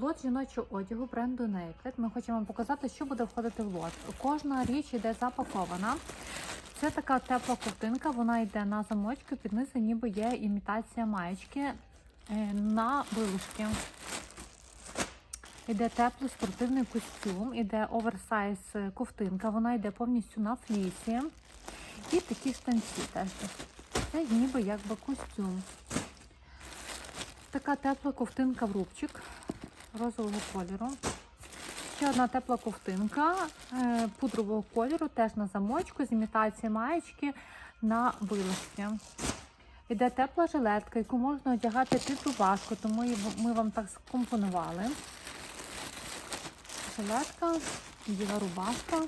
Лот жіночого одягу бренду Naked. Ми хочемо вам показати, що буде входити в лот. Кожна річ йде запакована. Це така тепла ковтинка, вона йде на замочку, під низу ніби є імітація маєчки е, на вилушки. Іде теплий спортивний костюм, іде оверсайз ковтинка, вона йде повністю на флісі. І такі штанці теж. Це ніби якби костюм. Така тепла ковтинка в рубчик розового кольору. Ще одна тепла ковтинка е, пудрового кольору, теж на замочку, з імітації маєчки на вилазки. Іде тепла жилетка, яку можна одягати під рубашку, тому ми вам так скомпонували. Жилетка, біла рубашка.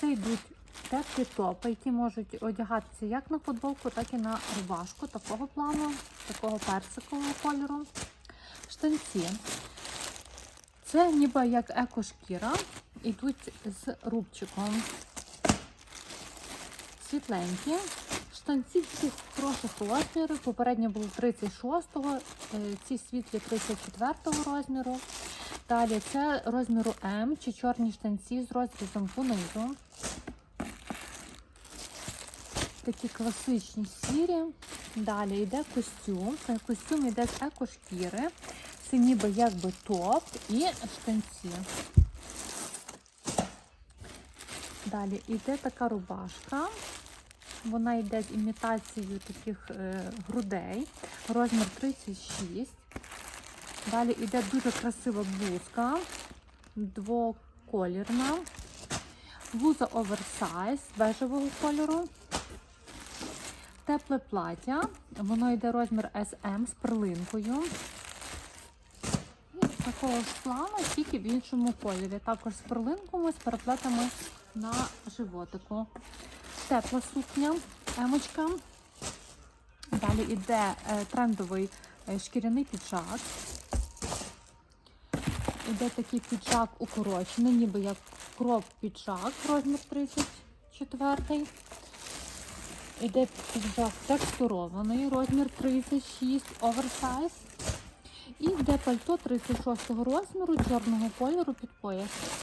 Це йдуть теплі топи, які можуть одягатися як на футболку, так і на рубашку такого плану, такого персикового кольору. Штанці. Це ніби як екошкіра, йдуть з рубчиком. Світленькі. Штанці всіх хороших розмірів. Попередньо було 36-го, е, ці світлі 34-го розміру. Далі це розміру М чи чорні штанці з розрізом понизу. Такі класичні сірі. Далі йде костюм. Цей костюм йде з екошкіри. Це ніби якби топ і штанці. Далі йде така рубашка. Вона йде з імітацією таких е, грудей. Розмір 36. Далі йде дуже красива блузка, двоколірна. Блуза оверсайз бежевого кольору. Тепле плаття. Воно йде розмір SM з перлинкою. Такого ж плану, тільки в іншому кольорі. Також з перлинками, з переплетами на животику. Тепла сукня, емочка. Далі йде е, трендовий е, шкіряний піджак. Іде такий піджак укорочений, ніби як кроп піджак, розмір 34. Іде піджак текстурований, розмір 36, оверсайз. І йде пальто 36 розміру чорного кольору під пояс.